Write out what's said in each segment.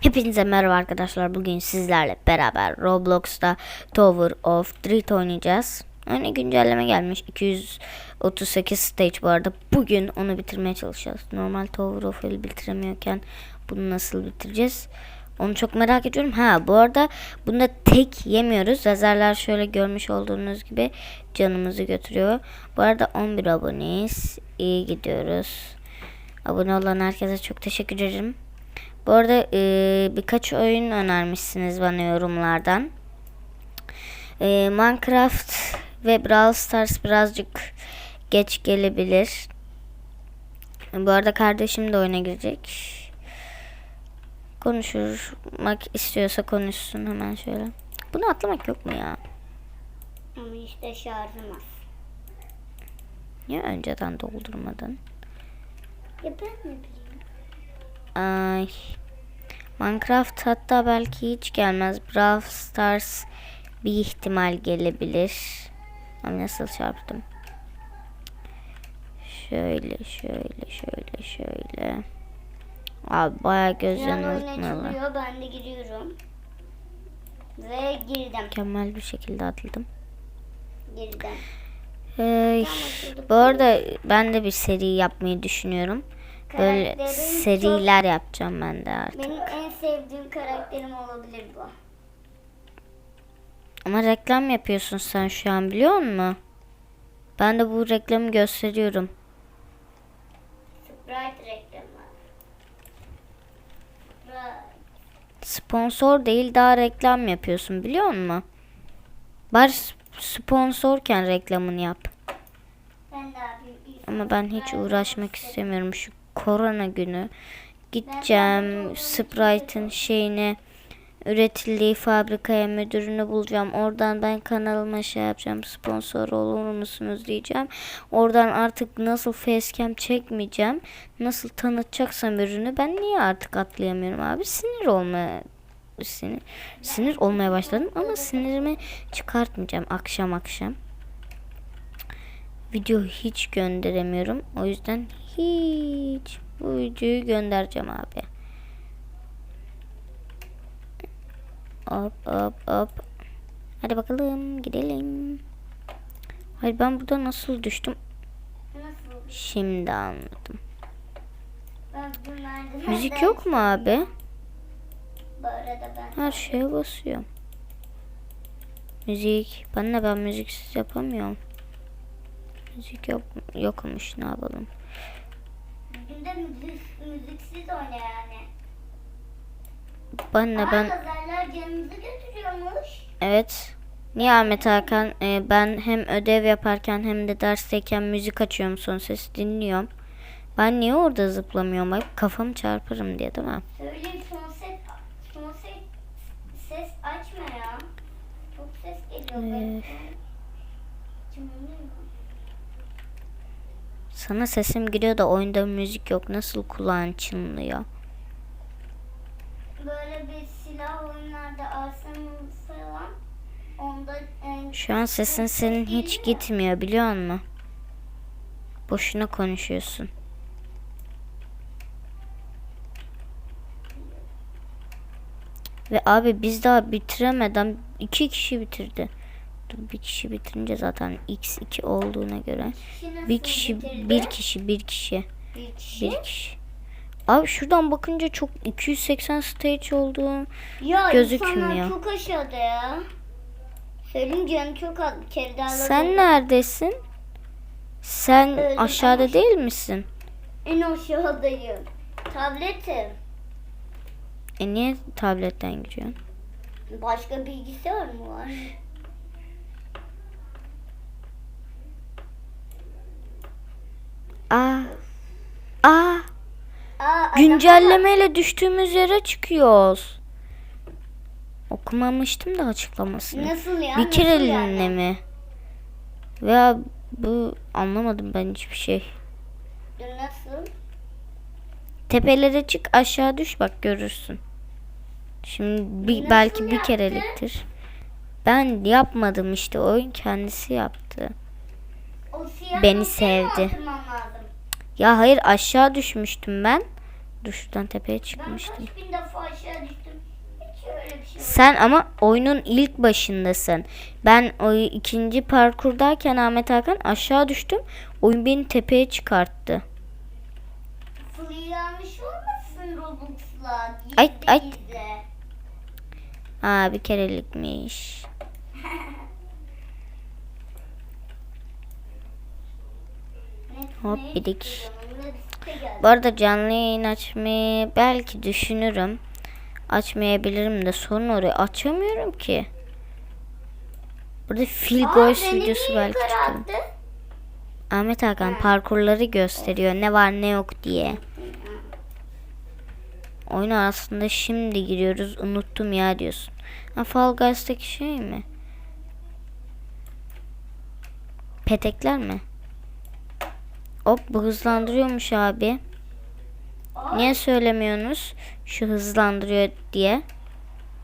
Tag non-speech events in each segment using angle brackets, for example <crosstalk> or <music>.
Hepinize merhaba arkadaşlar. Bugün sizlerle beraber Roblox'ta Tower of Dread oynayacağız. Öne güncelleme gelmiş. 238 stage bu arada. Bugün onu bitirmeye çalışacağız. Normal Tower of Hell bitiremiyorken bunu nasıl bitireceğiz? Onu çok merak ediyorum. Ha bu arada bunda tek yemiyoruz. Lazerler şöyle görmüş olduğunuz gibi canımızı götürüyor. Bu arada 11 aboneyiz. İyi gidiyoruz. Abone olan herkese çok teşekkür ederim. Bu arada e, birkaç oyun önermişsiniz bana yorumlardan. E, Minecraft ve Brawl Stars birazcık geç gelebilir. Bu arada kardeşim de oyuna girecek. Konuşmak istiyorsa konuşsun hemen şöyle. Bunu atlamak yok mu ya? Ama işte şarjım az. Niye önceden doldurmadın? Ya ben ne bileyim. Ay. Minecraft hatta belki hiç gelmez. Brawl Stars bir ihtimal gelebilir. Ama nasıl çarptım? Şöyle şöyle şöyle şöyle. Abi bayağı gözden unutmalı. Ben de giriyorum. Ve girdim. Mükemmel bir şekilde atladım. Girdim. Ay, bu arada ben de bir seri yapmayı düşünüyorum. Böyle Karakterim seriler yapacağım ben de artık. Benim en sevdiğim karakterim olabilir bu. Ama reklam yapıyorsun sen şu an biliyor musun? Ben de bu reklamı gösteriyorum. Sprite reklamı. Sprite. Sponsor değil daha reklam yapıyorsun biliyor musun? Bari sponsorken reklamını yap. Ben de abi. ilk Ama ben hiç uğraşmak istemiyorum şu korona günü. Gideceğim Sprite'ın şeyine üretildiği fabrikaya müdürünü bulacağım. Oradan ben kanalıma şey yapacağım. Sponsor olur musunuz diyeceğim. Oradan artık nasıl facecam çekmeyeceğim. Nasıl tanıtacaksam ürünü ben niye artık atlayamıyorum abi? Sinir olmaya sinir, sinir olmaya başladım ama sinirimi çıkartmayacağım akşam akşam. Video hiç gönderemiyorum. O yüzden hiç bu videoyu göndereceğim abi. Hop hop hop. Hadi bakalım gidelim. Hayır ben burada nasıl düştüm? Nasıl? Şimdi anladım. Müzik yok mu abi? Her şeye basıyorum. Müzik. Ben de ben müziksiz yapamıyorum. Müzik yok yokmuş ne yapalım. De yani. Ben de Aa, ben lazerler canımızı götürüyormuş. Evet. Niye Ahmet Hakan e, ben hem ödev yaparken hem de dersteyken müzik açıyorum son ses dinliyorum. Ben niye orada zıplamıyorum? Bak kafamı çarparım diye değil mi? Söyleyeyim son ses, son ses, ses açma ya. Çok ses geliyor. Ee. Ben- Cımrıyor. Sana sesim gidiyor da oyunda müzik yok. Nasıl kulağın çınlıyor? Böyle bir silah oyunlarda Arsenal falan onda en Şu an sesin senin hiç gitmiyor biliyor musun? Boşuna konuşuyorsun. Ve abi biz daha bitiremeden iki kişi bitirdi. Dur, bir kişi bitirince zaten x2 olduğuna göre. Bir kişi, bir kişi, bir kişi, Bir kişi. bir kişi. Abi şuradan bakınca çok 280 stage olduğu Ya gözükmüyor. çok aşağıda ya. Söyleyeyim canım çok az. Bir kere daha Sen neredesin? Sen Öldüm aşağıda ama- değil misin? En aşağıdayım. Tabletim. E niye tabletten giriyorsun? Başka bilgisayar mı var? Aa. Aa. Güncellemeyle düştüğümüz yere çıkıyoruz. Okumamıştım da açıklamasını. Nasıl ya? Bir kereliğine yani? mi? Veya bu anlamadım ben hiçbir şey. Nasıl? Tepelere çık aşağı düş bak görürsün. Şimdi bir, Nasıl belki bir yaptı? kereliktir. Ben yapmadım işte oyun kendisi yaptı. Beni sevdi. Ya hayır aşağı düşmüştüm ben. Dur şuradan tepeye Ben çıkmıştım. kaç bin defa aşağı düştüm Sen ama oyunun ilk başındasın. Ben o ikinci parkurdayken Ahmet Hakan aşağı düştüm. Oyun beni tepeye çıkarttı. Fırlamış olmasın Robux'la. Ay, ay. Aa bir kerelikmiş. Ne- Hop, bidik. Bu arada canlı yayın açmayı belki düşünürüm. Açmayabilirim de sorun oraya açamıyorum ki. Burada Aa, Goys videosu belki çıkarım. Ahmet Hakan parkurları gösteriyor ne var ne yok diye. Oyuna aslında şimdi giriyoruz unuttum ya diyorsun. Ha, Fall Guys'taki şey mi? Petekler mi? Hop bu hızlandırıyormuş abi. Niye söylemiyorsunuz şu hızlandırıyor diye?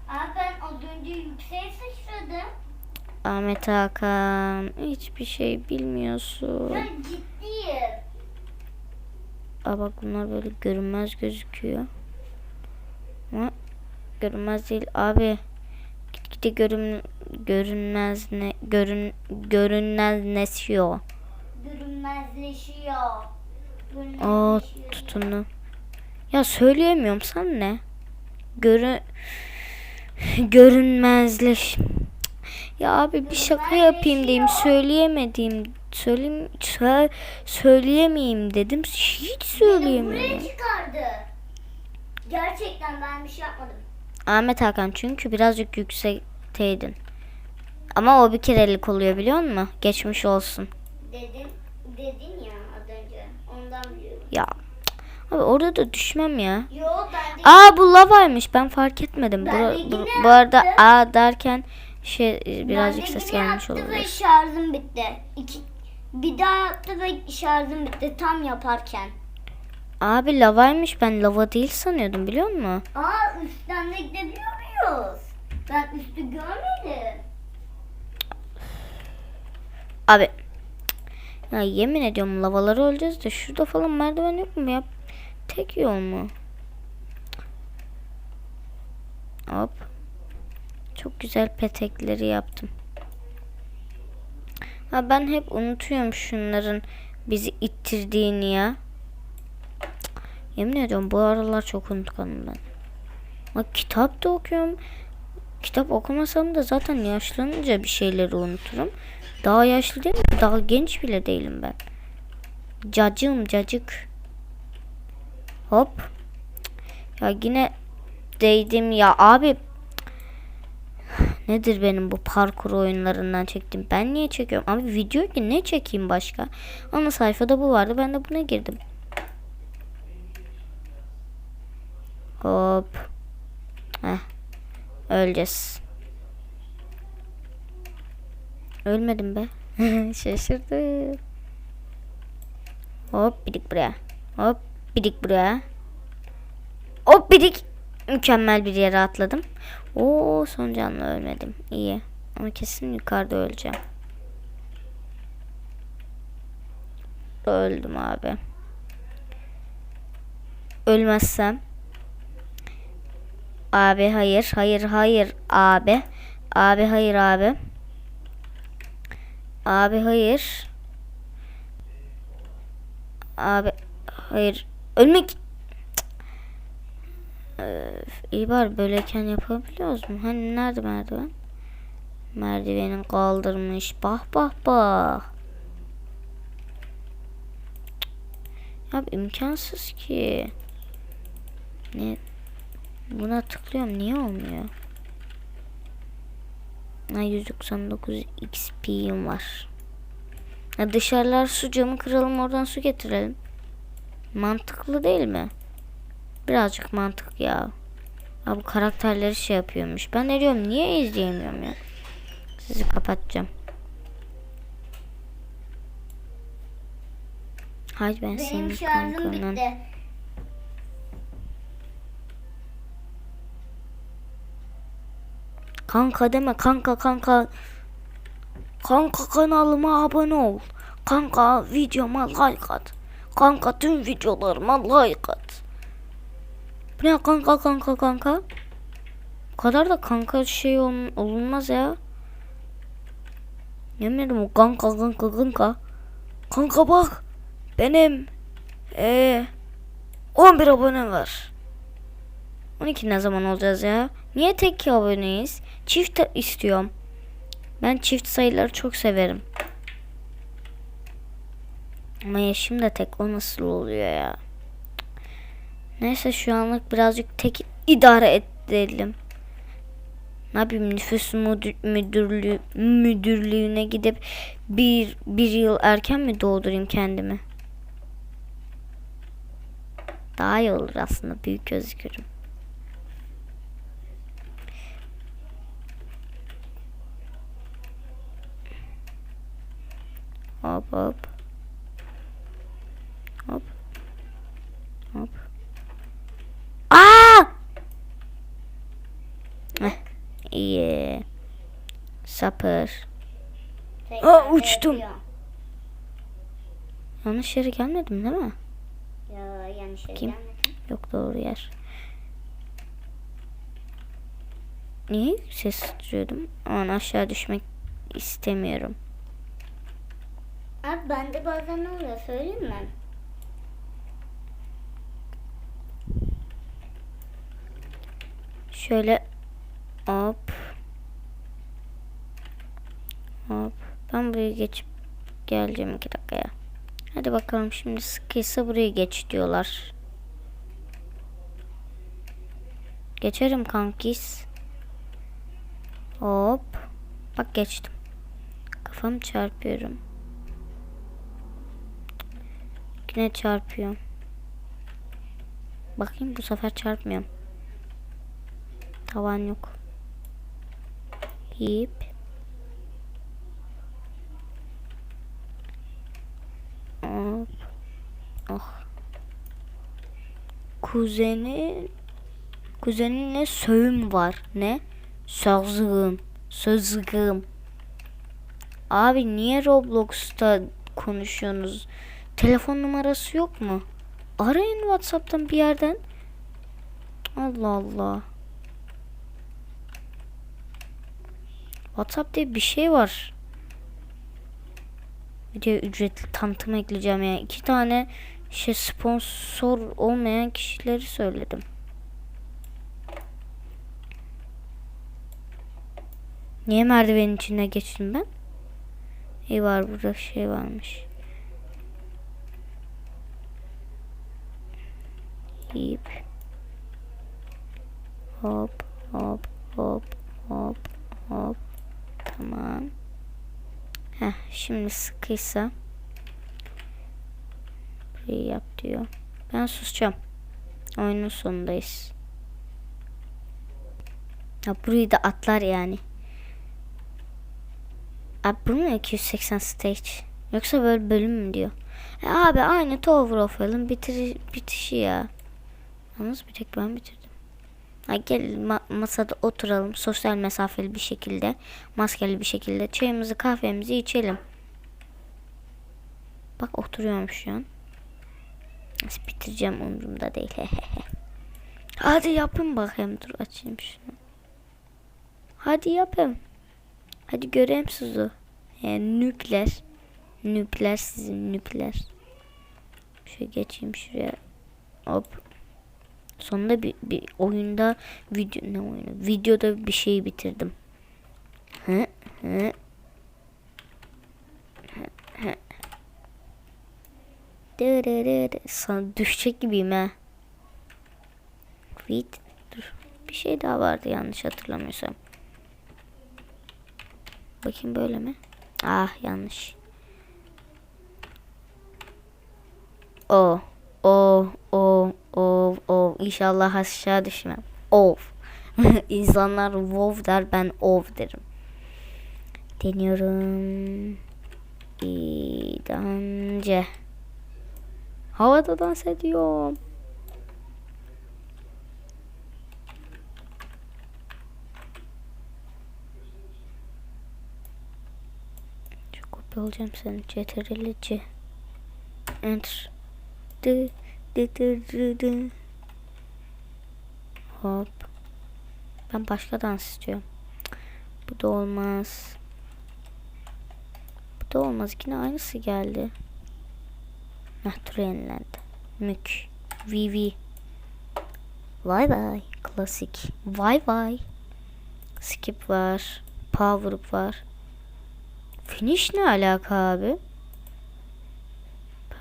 Aa, ben az önce yükseğe sıçradım. Ahmet Hakan hiçbir şey bilmiyorsun. Ben ciddiyim. Aa bak bunlar böyle görünmez gözüküyor. Ama görünmez değil abi. Gitgide görün görünmez ne görün görünmezleşiyor. Görünmezleşiyor. Aa tutundu. Ya söyleyemiyorum sen ne? Görü görünmezleş. Ya abi bir şaka yapayım diyeyim söyleyemediğim söyleyeyim sö- söyleyemeyeyim dedim hiç söyleyemiyorum. çıkardı. Gerçekten ben bir şey yapmadım. Ahmet Hakan çünkü birazcık yüksekteydin. Ama o bir kerelik oluyor biliyor musun? Geçmiş olsun. Dedin, dedin ya az önce. Ondan biliyorum. Ya abi orada da düşmem ya. Yo ben de Aa bu lavaymış ben fark etmedim. Bu, Ben bu, bu arada yaptım. aa derken şey e, birazcık ben ses gelmiş olabilir. şarjım bitti. İki, bir daha yaptı ve şarjım bitti tam yaparken. Abi lavaymış ben lava değil sanıyordum biliyor musun? Aa üstten de gidebiliyor muyuz? Ben üstü görmedim. Abi ya yemin ediyorum lavaları öleceğiz de şurada falan merdiven yok mu ya? Tek yol mu? Hop. Çok güzel petekleri yaptım. Ha ben hep unutuyorum şunların bizi ittirdiğini ya. Yemin ediyorum bu aralar çok unutkanım ben. Bak kitap da okuyorum. Kitap okumasam da zaten yaşlanınca bir şeyleri unuturum. Daha yaşlı değil mi? Daha genç bile değilim ben. Cacığım cacık. Hop. Ya yine değdim ya abi. Nedir benim bu parkur oyunlarından çektim? Ben niye çekiyorum? Abi video ki ne çekeyim başka? Ana sayfada bu vardı. Ben de buna girdim. Hop. Heh. Öleceğiz. Ölmedim be. <laughs> Şaşırdım. Hop bidik buraya. Hop bidik buraya. Hop bidik. Mükemmel bir yere atladım. Oo son canlı ölmedim. İyi. Ama kesin yukarıda öleceğim. Öldüm abi. Ölmezsem. Abi hayır. Hayır hayır abi. Abi hayır abi. Abi hayır. Abi hayır. Ölmek. Öf, iyi bari böyleyken yapabiliyoruz mu? Hani nerede merdiven? Merdivenin kaldırmış. Bah bah bah. Ya imkansız ki. Ne? Buna tıklıyorum niye olmuyor? Ha 199 XP'im var. Ya dışarılar su camı kıralım oradan su getirelim. Mantıklı değil mi? Birazcık mantık ya. Ya bu karakterleri şey yapıyormuş. Ben ne diyorum niye izleyemiyorum ya? Sizi kapatacağım. Haydi ben Benim senin kankanın. Kanka deme kanka kanka. Kanka kanalıma abone ol. Kanka videoma like at. Kanka tüm videolarıma like at. Bu ne kanka kanka kanka? Bu kadar da kanka şey ol- olunmaz ya. Yemin ederim o kanka kanka kanka. Kanka bak. Benim eee 11 abone var. 12 ne zaman olacağız ya? Niye tek aboneyiz? Çift istiyorum. Ben çift sayıları çok severim. Ama yaşım da tek o nasıl oluyor ya? Neyse şu anlık birazcık tek idare edelim. Ne yapayım nüfus müdür- müdürlüğü, müdürlüğüne gidip bir, bir yıl erken mi doğdurayım kendimi? Daha iyi olur aslında büyük gözükürüm. Hop hop. Hop. Hop. Aa! Heh, iyi. Sapır. Tekrar uçtum. Yanlış yere gelmedim değil mi? Ya yanlış yere Kim? gelmedim. Yok doğru yer. Niye ses tutuyordum? Aman aşağı düşmek istemiyorum. Abi bende bazen ne oluyor söyleyeyim mi? Şöyle hop hop. Ben buraya geçip geleceğim iki dakikaya. Hadi bakalım şimdi sıkıysa buraya geç diyorlar. Geçerim kankis. Hop. Bak geçtim. Kafamı çarpıyorum. Yine çarpıyorum. Bakayım bu sefer çarpmıyorum. Tavan yok. Hip. Hop. Oh. Kuzeni kuzenine söğüm var. Ne? Sözlüğüm. Sözlüğüm. Abi niye Roblox'ta konuşuyorsunuz? Telefon numarası yok mu? Arayın WhatsApp'tan bir yerden. Allah Allah. WhatsApp diye bir şey var. Video ücretli tanıtım ekleyeceğim ya. İki tane şey sponsor olmayan kişileri söyledim. Niye merdivenin içine geçtim ben? İyi var burada şey varmış. Hip. Hop hop hop hop hop. Tamam. Heh, şimdi sıkıysa burayı yap diyor. Ben susacağım. Oyunun sonundayız. Ya burayı da atlar yani. Abi bu mu 280 stage? Yoksa böyle bölüm mü diyor? E abi aynı Tower of Hell'ın bitir bitişi ya. Yalnız bir tek ben bitirdim. Ha, gel ma- masada oturalım sosyal mesafeli bir şekilde maskeli bir şekilde çayımızı kahvemizi içelim. Bak oturuyorum şu an. Nasıl bitireceğim umurumda değil. <laughs> Hadi yapın bakayım dur açayım şunu. Hadi yapın. Hadi göreyim sizi. Yani nükleer. Nükleer sizin nükleer. Şöyle geçeyim şuraya. Hop. Sonunda bir, bir oyunda video ne oyunu? Videoda bir şey bitirdim. Hı. Hı, hı. Dırırır. Sana düşecek gibiyim ha. Vid. Dur. Bir şey daha vardı yanlış hatırlamıyorsam. Bakayım böyle mi? Ah yanlış. O. O. O. O. O. İnşallah aşağı düşmem. Of. <laughs> İnsanlar wow der ben of derim. Deniyorum. İdance. Havada dans ediyorum. Çok kopya olacağım senin. CTRL C. Enter. Dı. Hop. Ben başka dans istiyorum. Bu da olmaz. Bu da olmaz. Yine aynısı geldi. Heh tur yenilendi. Mük. Vivi. Vay vay. Klasik. Vay vay. Skip var. Power up var. Finish ne alaka abi?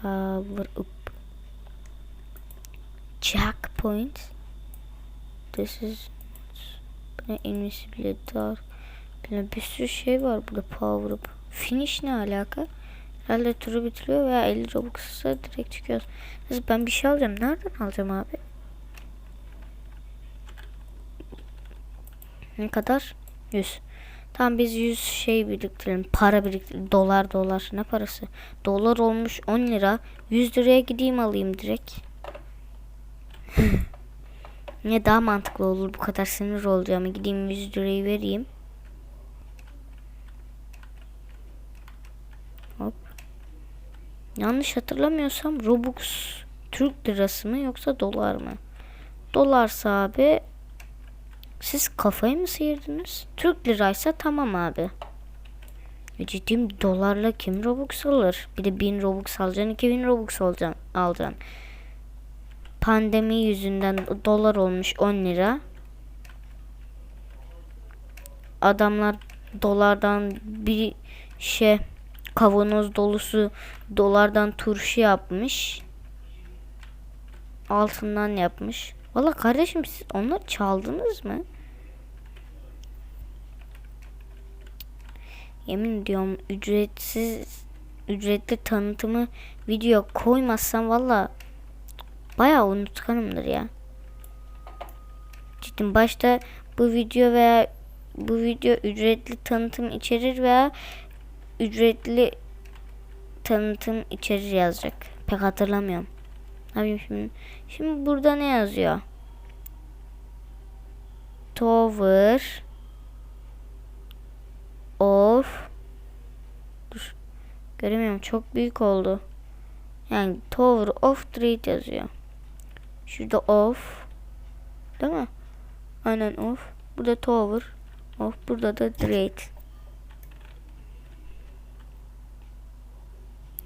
Power up. Checkpoint. This is ne invisibility var. Bir sürü şey var burada power up. Finish ne alaka? Herhalde turu bitiriyor veya 50 Robux'a direkt çıkıyoruz. Neyse ben bir şey alacağım. Nereden alacağım abi? Ne kadar? 100. Tamam biz 100 şey biriktirelim. Para biriktirelim. Dolar dolar. Ne parası? Dolar olmuş 10 lira. 100 liraya gideyim alayım direkt. Ne daha mantıklı olur bu kadar sinir olacağımı. Gideyim 100 lirayı vereyim. Hop. Yanlış hatırlamıyorsam Robux Türk lirası mı yoksa dolar mı? Dolarsa abi siz kafayı mı sıyırdınız? Türk liraysa tamam abi. E Ciddiyim dolarla kim Robux alır? Bir de 1000 Robux alacaksın 2000 Robux alacaksın. alacaksın. Pandemi yüzünden dolar olmuş 10 lira. Adamlar dolardan bir şey kavanoz dolusu dolardan turşu yapmış. Altından yapmış. Valla kardeşim siz onları çaldınız mı? Yemin ediyorum ücretsiz ücretli tanıtımı video koymazsam valla bayağı unutkanımdır ya. Cidden başta bu video veya bu video ücretli tanıtım içerir veya ücretli tanıtım içerir yazacak. Pek hatırlamıyorum. Yapayım şimdi? Şimdi burada ne yazıyor? Tower of Dur. Göremiyorum. Çok büyük oldu. Yani Tower of Trade yazıyor. Şurada of. Değil mi? Aynen of. Burada Tower of. Burada da Trade.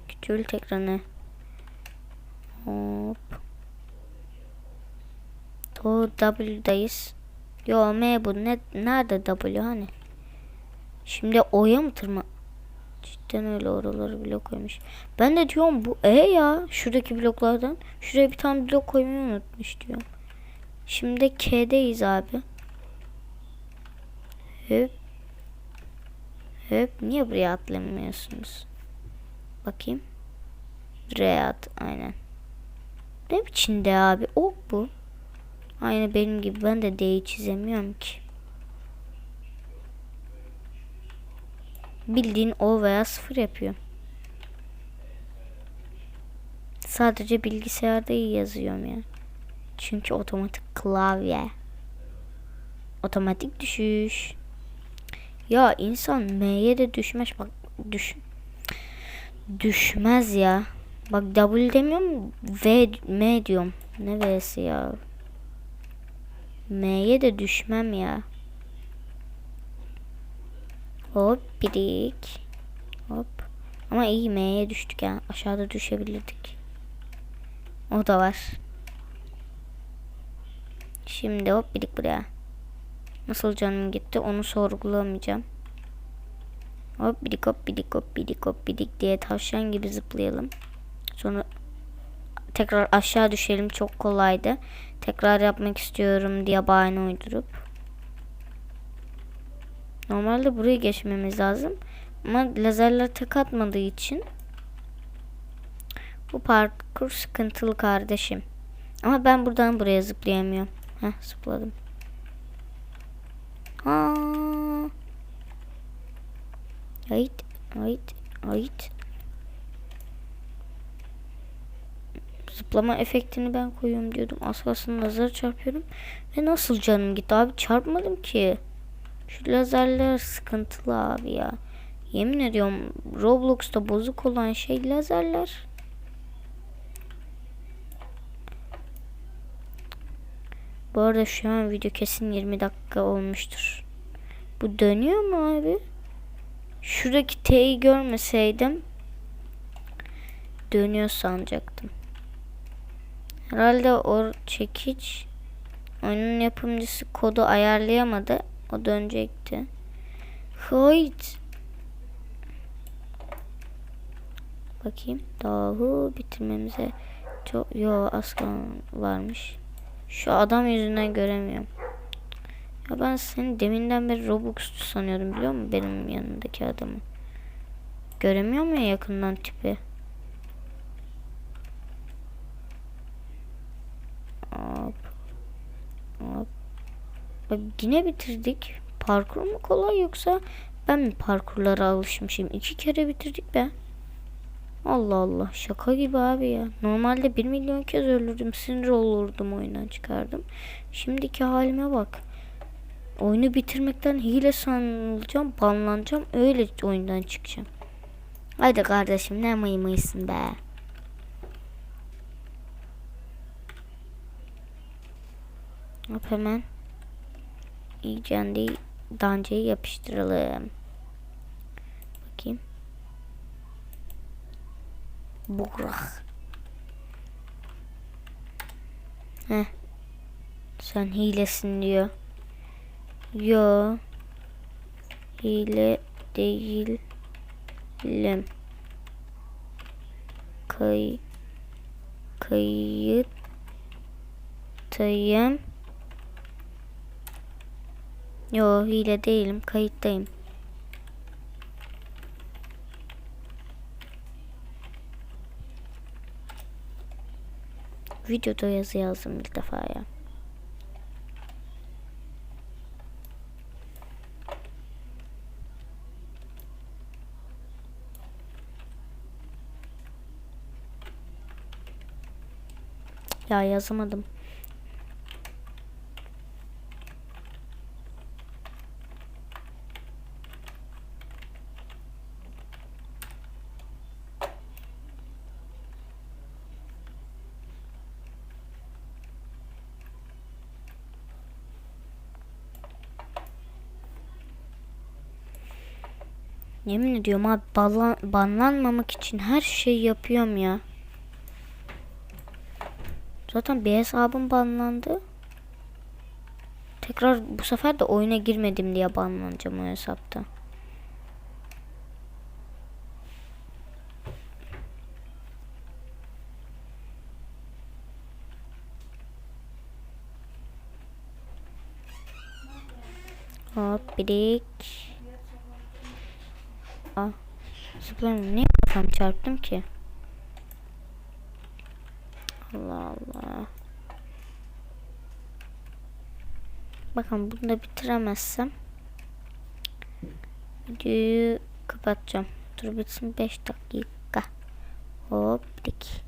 Küçült ekranı. Hop. Doğru W'dayız. Yo M bu. Ne, nerede W hani? Şimdi O'ya mı tırma? Cidden öyle oraları blok koymuş. Ben de diyorum bu E ya. Şuradaki bloklardan. Şuraya bir tane blok koymayı unutmuş diyorum. Şimdi K'deyiz abi. Hep. Hep. Niye buraya atlamıyorsunuz? Bakayım. Buraya at. Aynen. Ne biçimde abi? Ok bu. Aynı benim gibi. Ben de D'yi çizemiyorum ki. Bildiğin O veya sıfır yapıyor. Sadece bilgisayarda yazıyorum ya. Çünkü otomatik klavye. Otomatik düşüş. Ya insan M'ye de düşmez bak düş düşmez ya. Bak W demiyorum V M diyorum. Ne V'si ya? M'ye de düşmem ya. Hop birik. Hop. Ama iyi M'ye düştük ya. Aşağıda düşebilirdik. O da var. Şimdi hop birik buraya. Nasıl canım gitti onu sorgulamayacağım. Hop bidik hop bidik hop bidik hop bidik diye tavşan gibi zıplayalım. Sonra tekrar aşağı düşelim çok kolaydı. Tekrar yapmak istiyorum diye bahane uydurup. Normalde burayı geçmemiz lazım. Ama lazerler tek atmadığı için bu parkur sıkıntılı kardeşim. Ama ben buradan buraya zıplayamıyorum. Heh zıpladım. Aa. Ayıt, ayıt, ayıt. Zıplama efektini ben koyuyorum diyordum. Az kalsın lazer çarpıyorum. Ve nasıl canım gitti abi çarpmadım ki. Şu lazerler sıkıntılı abi ya. Yemin ediyorum Roblox'ta bozuk olan şey lazerler. Bu arada şu an video kesin 20 dakika olmuştur. Bu dönüyor mu abi? Şuradaki T'yi görmeseydim dönüyor sanacaktım. Herhalde o çekiç oyunun yapımcısı kodu ayarlayamadı. O dönecekti. Hayt. Bakayım. Dahu bitirmemize çok yo az varmış. Şu adam yüzünden göremiyorum. Ya ben seni deminden beri Robux'tu sanıyordum biliyor musun benim yanındaki adamı. Göremiyor mu ya yakından tipi? Hop. Hop. Bak yine bitirdik. Parkur mu kolay yoksa ben mi parkurlara alışmışım? İki kere bitirdik be. Allah Allah şaka gibi abi ya. Normalde bir milyon kez ölürdüm. Sinir olurdum oyundan çıkardım. Şimdiki halime bak. Oyunu bitirmekten hile sanılacağım. Banlanacağım. Öyle oyundan çıkacağım. Haydi kardeşim ne mıymıysın be. Hop hemen. İyice dancayı yapıştıralım. Bakayım. Burak. Heh. Sen hilesin diyor. Yo. Hile değilim. Kay kayıttayım. Yo hile değilim. Kayıttayım. Videoda yazı yazdım ilk defa ya. Ya yazamadım. Yemin ediyorum abi banlan, banlanmamak için her şeyi yapıyorum ya. Zaten bir hesabım banlandı. Tekrar bu sefer de oyuna girmedim diye banlanacağım o hesapta. Hop birik. Aa, zıplamıyorum. Niye kafam çarptım ki? Allah Allah. Bakın bunu da bitiremezsem videoyu kapatacağım. Dur bitsin 5 dakika. Hop dik.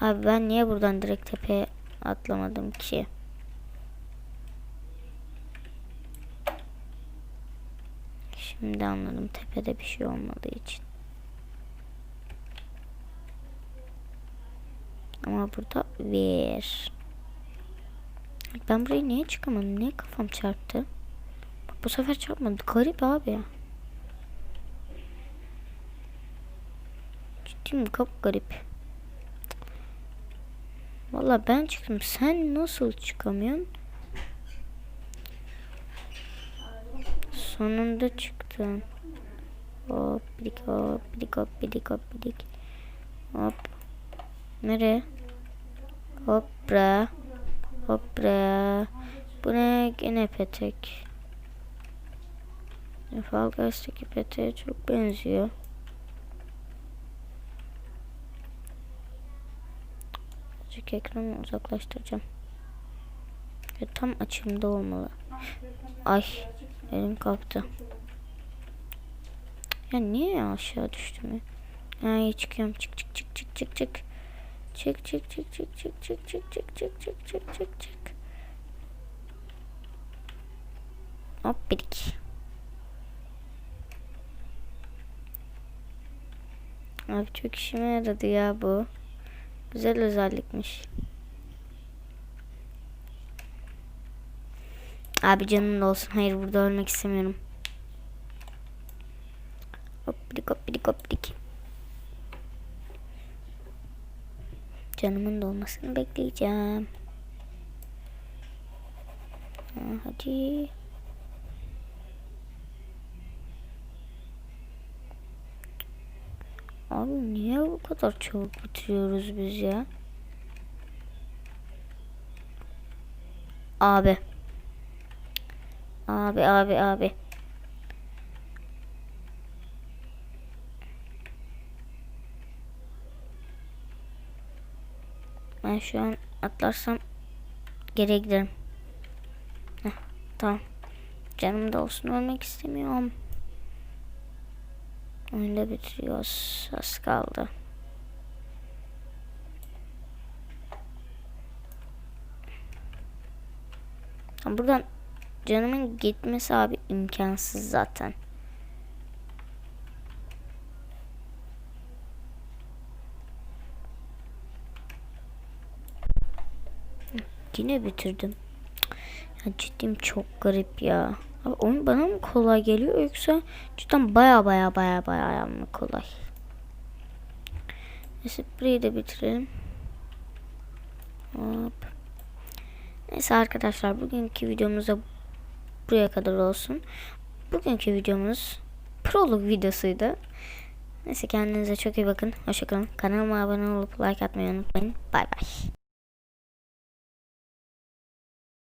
Abi ben niye buradan direkt tepeye atlamadım ki? Şimdi anladım tepede bir şey olmadığı için. Ama burada bir. Ben buraya niye çıkamadım? Niye kafam çarptı? Bak, bu sefer çarpmadı. Garip abi. Ciddi mi? Kap garip. Valla ben çıktım. Sen nasıl çıkamıyorsun? Sonunda çıktın. Hop bidik hop bidik hop bidik hop bidik. Hop. Nereye? Hop bre. Hop bre. Bu ne? Gene petek. Fall Guys'taki peteğe çok benziyor. Azıcık ekranı uzaklaştıracağım. Ve tam açımda olmalı. Ay. Elim kalktı. Ya niye aşağı düştüm ya? Ay çıkıyorum. Çık çık çık çık çık çık. Çık çık çık çık çık çık çık çık çık çık çık çık çık. Hop birik. Abi çok işime yaradı ya bu. Güzel özellikmiş. Abi canın da olsun. Hayır burada ölmek istemiyorum. Hoppidik hoppidik hoppidik. Canımın dolmasını bekleyeceğim. Ha, hadi. Abi niye bu kadar çabuk bitiriyoruz biz ya? Abi. Abi abi abi. Ben şu an atlarsam geriye giderim. Heh, tamam. Canım da olsun ölmek istemiyorum. Oyunda bitiriyoruz. Az kaldı. Buradan canımın gitmesi abi imkansız zaten. Yine bitirdim. Ya ciddiyim çok garip ya. Abi oyun bana mı kolay geliyor yoksa cidden baya baya baya baya mı kolay? Neyse burayı da bitirelim. Hop. Neyse arkadaşlar bugünkü videomuzda buraya kadar olsun. Bugünkü videomuz prolog videosuydu. Neyse kendinize çok iyi bakın. Hoşçakalın. Kanalıma abone olup like atmayı unutmayın. Bay bay.